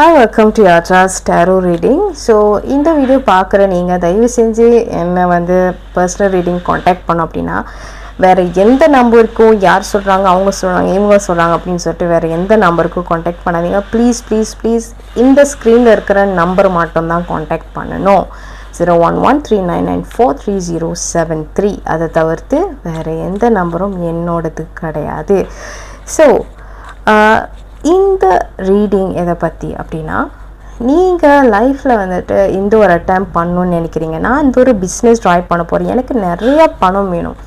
Hi welcome to யாட்ராஸ் tarot reading so இந்த video பார்க்குற நீங்கள் தயவு செஞ்சு என்னை வந்து பர்சனல் ரீடிங் காண்டாக்ட் பண்ணோம் அப்படின்னா வேறு எந்த நம்பருக்கும் யார் சொல்கிறாங்க அவங்க சொல்கிறாங்க இவங்க சொல்கிறாங்க அப்படின்னு சொல்லிட்டு வேறு எந்த நம்பருக்கும் காண்டாக்ட் பண்ணாதீங்க. ப்ளீஸ் ப்ளீஸ் ப்ளீஸ் இந்த ஸ்க்ரீனில் இருக்கிற நம்பர் மட்டும்தான் காண்டாக்ட் பண்ணணும். Zero one one three nine nine four three zero seven three அதை தவிர்த்து வேறு எந்த நம்பரும் என்னோடது கிடையாது. ஸோ இந்த ரீடிங் எதை பற்றி அப்படின்னா நீங்கள் லைஃப்பில் வந்துட்டு இந்த ஒரு அட்டம் பண்ணணும்னு நினைக்கிறீங்கன்னா இந்த ஒரு பிஸ்னஸ் ட்ராய் பண்ண போகிறேன் எனக்கு நிறைய பணம் வேணும்.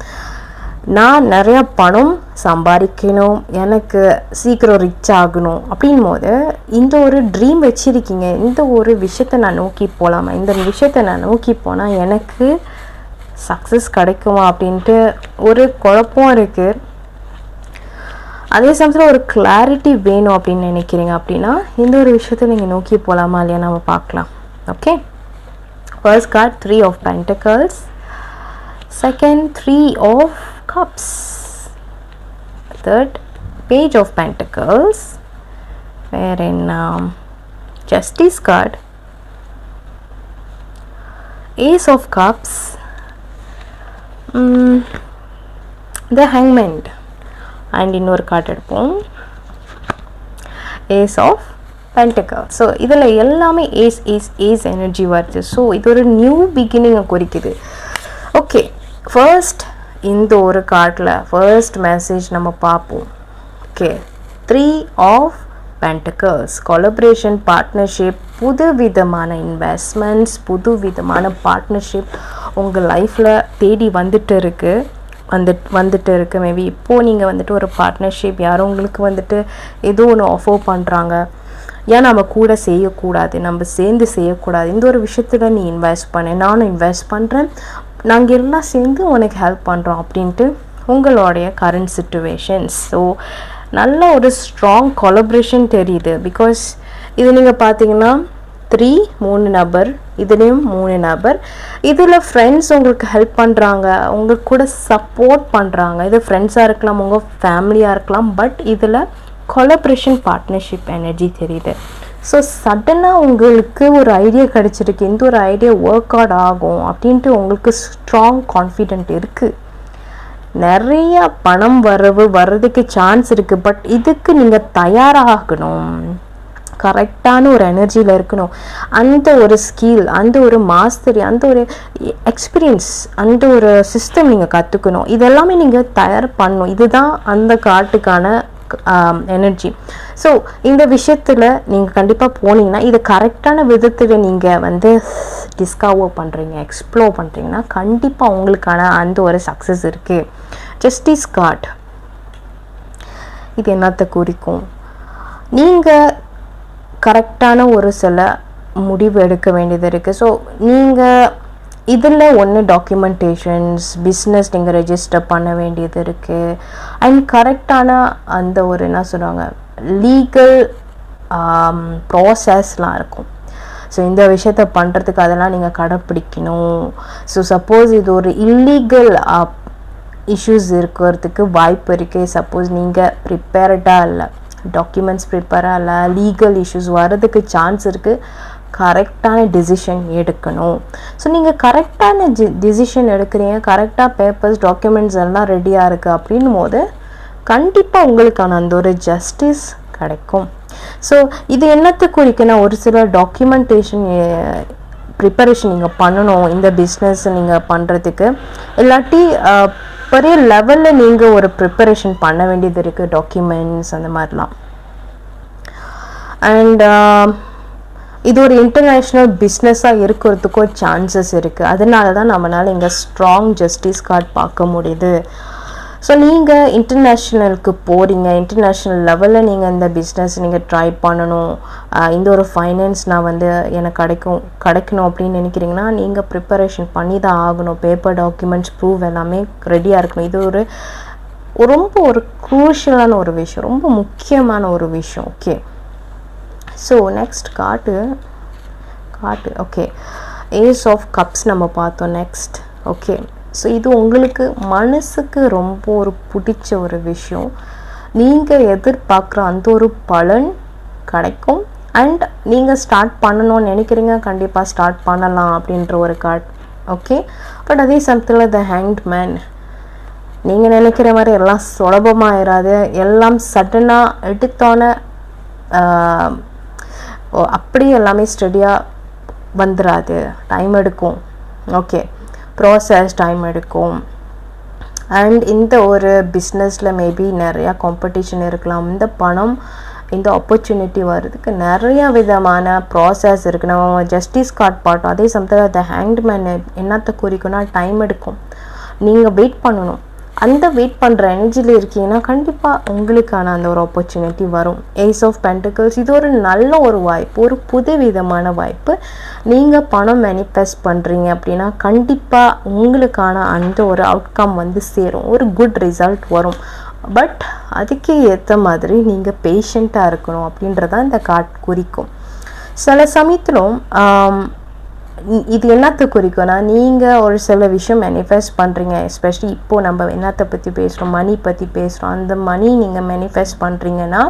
நான் நிறைய பணம் சம்பாதிக்கணும். எனக்கு சீக்கிரம் ரிச் ஆகணும். அப்படின் போது இந்த ஒரு ட்ரீம் வச்சுருக்கீங்க. இந்த ஒரு விஷயத்தை நான் நோக்கி போகலாமா இந்த விஷயத்தை நான் நோக்கி போனால் எனக்கு சக்ஸஸ் கிடைக்குமா? அப்படின்ட்டு ஒரு குழப்பம் இருக்குது அதே சமயத்தில் ஒரு கிளாரிட்டி வேணும் அப்படின்னு நினைக்கிறீங்க அப்படின்னா இந்த ஒரு விஷயத்தை நீங்கள் நோக்கி போகலாமா இல்லையா நம்ம பார்க்கலாம். Okay first card three of pentacles second three of cups third page of pentacles வேற என்ன? Justice card ace of cups the hanged man and இன்னொரு கார்டு எடுப்போம். ஏஸ் ஆஃப் பென்டக்கல் ஸோ இதில் எல்லாமே ஏஸ் ஏஸ் ஏஸ் எனர்ஜி வருது. So இது ஒரு new பிகினிங்கை குறிக்குது. ஓகே ஃபர்ஸ்ட் இந்த ஒரு கார்டில் ஃபர்ஸ்ட் மெசேஜ் நம்ம பார்ப்போம். Okay three of pentacles collaboration partnership புது விதமான இன்வெஸ்ட்மெண்ட்ஸ் புது விதமான பார்ட்னர்ஷிப் உங்கள் லைஃப்பில் தேடி வந்துட்டு இருக்குது வந்து வந்துட்டு இருக்கு. மேபி இப்போது நீங்கள் வந்துட்டு ஒரு பார்ட்னர்ஷிப் யாரும் உங்களுக்கு வந்துட்டு ஏதோ ஒன்று ஆஃபர் பண்ணுறாங்க ஏன் நம்ம கூட செய்யக்கூடாது? நம்ம சேர்ந்து செய்யக்கூடாது. இந்த ஒரு விஷயத்தில் நீ இன்வெஸ்ட் பண்ண. நானும் இன்வெஸ்ட் பண்ணுறேன் நாங்கள் எல்லாம் சேர்ந்து உனக்கு ஹெல்ப் பண்ணுறோம் அப்படின்ட்டு உங்களுடைய கரண்ட் சுச்சுவேஷன்ஸ் ஸோ நல்ல ஒரு ஸ்ட்ராங் கொலப்ரேஷன் தெரியுது. பிகாஸ் இது நீங்கள் பார்த்தீங்கன்னா த்ரீ மூணு நபர். இதுலேயும் மூணு நபர். இதில் ஃப்ரெண்ட்ஸ் உங்களுக்கு ஹெல்ப் பண்ணுறாங்க உங்களுக்கு கூட சப்போர்ட் பண்ணுறாங்க இது ஃப்ரெண்ட்ஸாக இருக்கலாம் உங்கள் ஃபேமிலியாக இருக்கலாம் பட் இதில் கொலப்ரேஷன் பார்ட்னர்ஷிப் எனர்ஜி தெரியுது. ஸோ சடனாக உங்களுக்கு ஒரு ஐடியா கிடச்சிருக்கு. இந்த ஒரு ஐடியா ஒர்க் அவுட் ஆகும் அப்படின்ட்டு உங்களுக்கு ஸ்ட்ராங் கான்ஃபிடென்ட் இருக்குது நிறையா பணம் வரவு வர்றதுக்கு சான்ஸ் இருக்குது பட் இதுக்கு நீங்கள் தயாராகணும். கரெக்டான ஒரு எனர்ஜியில் இருக்கணும். அந்த ஒரு ஸ்கில் அந்த ஒரு மாஸ்தரி அந்த ஒரு எக்ஸ்பீரியன்ஸ் அந்த ஒரு சிஸ்டம் நீங்கள் கற்றுக்கணும் இதெல்லாமே நீங்கள் தயார் பண்ணணும். இதுதான் அந்த காட்டுக்கான எனர்ஜி ஸோ இந்த விஷயத்தில் நீங்கள் கண்டிப்பாக போனீங்கன்னா இதை கரெக்டான விதத்தில் நீங்கள் வந்து டிஸ்கவர் பண்ணுறீங்க எக்ஸ்ப்ளோர் பண்ணுறீங்கன்னா கண்டிப்பாக உங்களுக்கான அந்த ஒரு சக்ஸஸ் இருக்குது ஜஸ்டிஸ் கார்ட் இது என்னத்தை குறிக்கும்? நீங்கள் கரெக்டான ஒரு சில முடிவு எடுக்க வேண்டியது இருக்குது ஸோ நீங்கள் இதில் ஒன்று டாக்குமெண்டேஷன்ஸ் பிஸ்னஸ் நீங்கள் ரெஜிஸ்டர் பண்ண வேண்டியது இருக்குது அண்ட் கரெக்டான அந்த ஒரு என்ன சொல்லுவாங்க? லீகல் ப்ராசஸ்லாம் இருக்கும். ஸோ இந்த விஷயத்த பண்ணுறதுக்கு அதெல்லாம் நீங்கள் கடைப்பிடிக்கணும். ஸோ சப்போஸ் இது ஒரு இல்லீகல் இஷ்யூஸ் இருக்கிறதுக்கு வாய்ப்பு இருக்குது சப்போஸ் நீங்கள் ப்ரிப்பேர்டாக இல்லை. டாக்குமெண்ட்ஸ் ப்ரிப்பேர் ஆகலை லீகல் இஷ்யூஸ் வர்றதுக்கு சான்ஸ் இருக்குது கரெக்டான டிசிஷன் எடுக்கணும். ஸோ நீங்கள் கரெக்டான ஜி டிசிஷன் எடுக்கிறீங்க. கரெக்டாக பேப்பர்ஸ் டாக்குமெண்ட்ஸ் எல்லாம் ரெடியாக இருக்குது அப்படின்னும் போது கண்டிப்பாக உங்களுக்கான அந்த ஒரு ஜஸ்டிஸ் கிடைக்கும். ஸோ இது என்னத்தை குறிக்குன்னா ஒரு சில டாக்குமெண்டேஷன் ப்ரிப்பரேஷன் நீங்கள் பண்ணணும். இந்த பிஸ்னஸ் நீங்கள் பண்ணுறதுக்கு இல்லாட்டி பெரிய லெவலில் நீங்கள் ஒரு ப்ரிப்பரேஷன் பண்ண வேண்டியது இருக்குது டாக்குமெண்ட்ஸ் அந்த மாதிரிலாம். அண்ட் uh, இது ஒரு இன்டர்நேஷ்னல் பிஸ்னஸாக இருக்கிறதுக்கும் சான்சஸ் இருக்குது அதனால தான் நம்மளால் இங்கே ஸ்ட்ராங் ஜஸ்டிஸ் கார்டு பார்க்க முடியுது. ஸோ நீங்கள் இன்டர்நேஷ்னலுக்கு போகிறீங்க இன்டர்நேஷ்னல் லெவலில் நீங்கள் இந்த பிஸ்னஸ் நீங்கள் ட்ரை பண்ணணும். இந்த ஒரு ஃபைனான்ஸ் நான் வந்து எனக்கு கிடைக்கும் கிடைக்கணும் அப்படின்னு நினைக்கிறீங்கன்னா நீங்கள் ப்ரிப்பரேஷன் பண்ணி தான் ஆகணும். பேப்பர் டாக்குமெண்ட்ஸ் ப்ரூவ் எல்லாமே ரெடியாக இருக்கணும். இது ஒரு ரொம்ப ஒரு குரூஷியலான ஒரு விஷயம். ரொம்ப முக்கியமான ஒரு விஷயம். ஓகே ஸோ நெக்ஸ்ட் காட்டு காட்டு ஓகே ஏஸ் ஆஃப் கப்ஸ் நம்ம பார்த்தோம் நெக்ஸ்ட் ஓகே ஸோ இது உங்களுக்கு மனசுக்கு ரொம்ப ஒரு பிடிச்ச ஒரு விஷயம். நீங்கள் எதிர்பார்க்குற அந்த ஒரு பலன் கிடைக்கும். அண்ட் நீங்கள் ஸ்டார்ட் பண்ணணும்னு நினைக்கிறீங்க கண்டிப்பாக ஸ்டார்ட் பண்ணலாம் அப்படின்ற ஒரு கார்ட் ஓகே பட் அதே சமயத்தில் த ஹேங்ட் மேன் நீங்கள் நினைக்கிற மாதிரி எல்லாம் சுலபமாயிராது எல்லாம் சடனாக எடுத்தோன்னே ஓ, அப்படியே எல்லாமே ஸ்டடியாக வந்துடாது டைம் எடுக்கும் ஓகே ப்ராசஸ் டைம் எடுக்கும். அண்ட் இந்த ஒரு பிஸ்னஸில் மேபி நிறையா காம்படிஷன் இருக்கலாம். இந்த பணம் இந்த ஆப்பர்ச்சுனிட்டி வர்றதுக்கு நிறைய விதமான ப்ராசஸ் இருக்குது நம்ம ஜஸ்டிஸ் கார்ட் பாட்டோம் அதே சமயத்தில் அந்த ஹேண்ட்மேன் என்னத்தை குறிக்கும்னா டைம் எடுக்கும். நீங்கள் வெயிட் பண்ணணும். அந்த வெயிட் பண்ணுற எனர்ஜியில் இருக்கீங்கன்னா கண்டிப்பாக உங்களுக்கான அந்த ஒரு ஆப்பர்ச்சுனிட்டி வரும். ஏஸ் ஆஃப் பென்டிகல்ஸ் இது ஒரு நல்ல ஒரு வாய்ப்பு ஒரு புது விதமான வாய்ப்பு. நீங்கள் பணம் மேனிஃபெஸ்ட் பண்ணுறீங்க அப்படின்னா கண்டிப்பாக உங்களுக்கான அந்த ஒரு அவுட்கம் வந்து சேரும். ஒரு குட் ரிசல்ட் வரும். பட் அதுக்கு ஏற்ற மாதிரி நீங்கள் பேஷண்ட்டாக இருக்கணும் அப்படின்றதான் இந்த கார்ட் குறிக்கும். சில சமயத்திலும் இது என்னத்தை குறிக்கும்னா நீங்கள் ஒரு சில விஷயம் மேனிஃபெஸ்ட் பண்ணுறீங்க எஸ்பெஷலி இப்போது நம்ம என்னத்தை பற்றி பேசுகிறோம் மணி பற்றி பேசுகிறோம் அந்த மணி நீங்கள் மேனிஃபெஸ்ட் பண்ணுறீங்கன்னா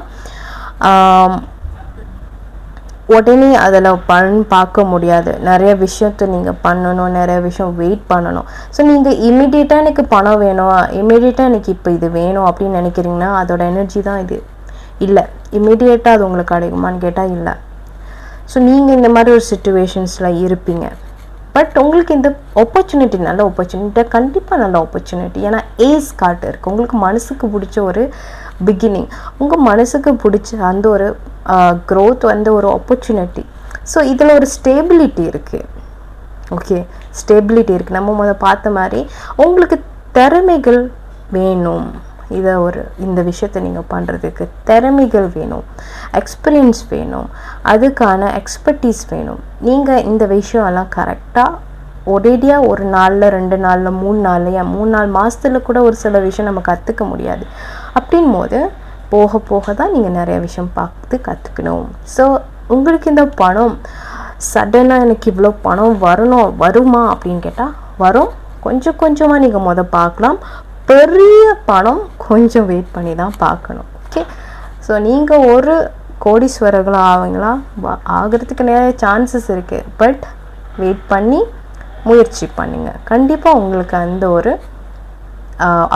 உடனே அதில் பண் பார்க்க முடியாது. நிறைய விஷயத்த நீங்கள் பண்ணணும் நிறைய விஷயம் வெயிட் பண்ணணும். ஸோ நீங்கள் இம்மிடியேட்டாக எனக்கு பணம் வேணும் இம்மிடியேட்டாக எனக்கு இப்போ இது வேணும் அப்படின்னு நினைக்கிறீங்கன்னா அதோட எனர்ஜி தான் இது. இல்லை இமிடியேட்டாக அது உங்களுக்கு கிடைக்குமான்னு கேட்டால் இல்லை. ஸோ நீங்கள் இந்த மாதிரி ஒரு சுச்சுவேஷன்ஸில் இருப்பீங்க. பட் உங்களுக்கு இந்த ஆப்பர்ச்சுனிட்டி நல்ல ஆப்பர்ச்சுனிட்டி கண்டிப்பாக நல்ல ஆப்பர்ச்சுனிட்டி ஏன்னா ஏஸ் கார்டு இருக்குது உங்களுக்கு மனசுக்கு பிடிச்ச ஒரு பிகினிங் உங்கள் மனசுக்கு பிடிச்ச அந்த ஒரு க்ரோத் வந்து ஒரு ஆப்பர்ச்சுனிட்டி ஸோ இதில் ஒரு ஸ்டேபிலிட்டி இருக்குது ஓகே ஸ்டேபிலிட்டி இருக்குது நம்ம முத பார்த்த மாதிரி உங்களுக்கு திறமைகள் வேணும். இதை ஒரு இந்த விஷயத்தை நீங்கள் பண்ணுறதுக்கு திறமைகள் வேணும் எக்ஸ்பீரியன்ஸ் வேணும் அதுக்கான எக்ஸ்பர்டீஸ் வேணும். நீங்கள் இந்த விஷயம் எல்லாம் கரெக்டாக ஒரேடியாக ஒரு நாளில் ரெண்டு நாளில் மூணு நாளில் ஏன் மூணு நாள் மாதத்தில் கூட ஒரு சில விஷயம் நம்ம கற்றுக்க முடியாது. அப்படின் போது போக போக தான் நீங்கள் நிறைய விஷயம் பார்த்து கற்றுக்கணும் ஸோ உங்களுக்கு இந்த பணம் சடனாக எனக்கு இவ்வளோ பணம் வரணும் வருமா அப்படின்னு கேட்டால் வரும். கொஞ்சம் கொஞ்சமாக நீங்கள் மொதல் பார்க்கலாம். பெரிய பணம் கொஞ்சம் வெயிட் பண்ணி தான் பார்க்கணும். ஓகே ஸோ நீங்கள் ஒரு கோடீஸ்வரர்களாக ஆவீங்களா? ஆகிறதுக்கு நிறைய சான்சஸ் இருக்குது பட் வெயிட் பண்ணி முயற்சி பண்ணுங்கள் கண்டிப்பாக உங்களுக்கு அந்த ஒரு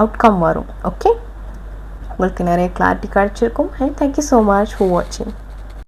அவுட்கம் வரும். ஓகே உங்களுக்கு நிறைய கிளாரிட்டி கிடச்சிருக்கும். And thank you so much for வாட்சிங்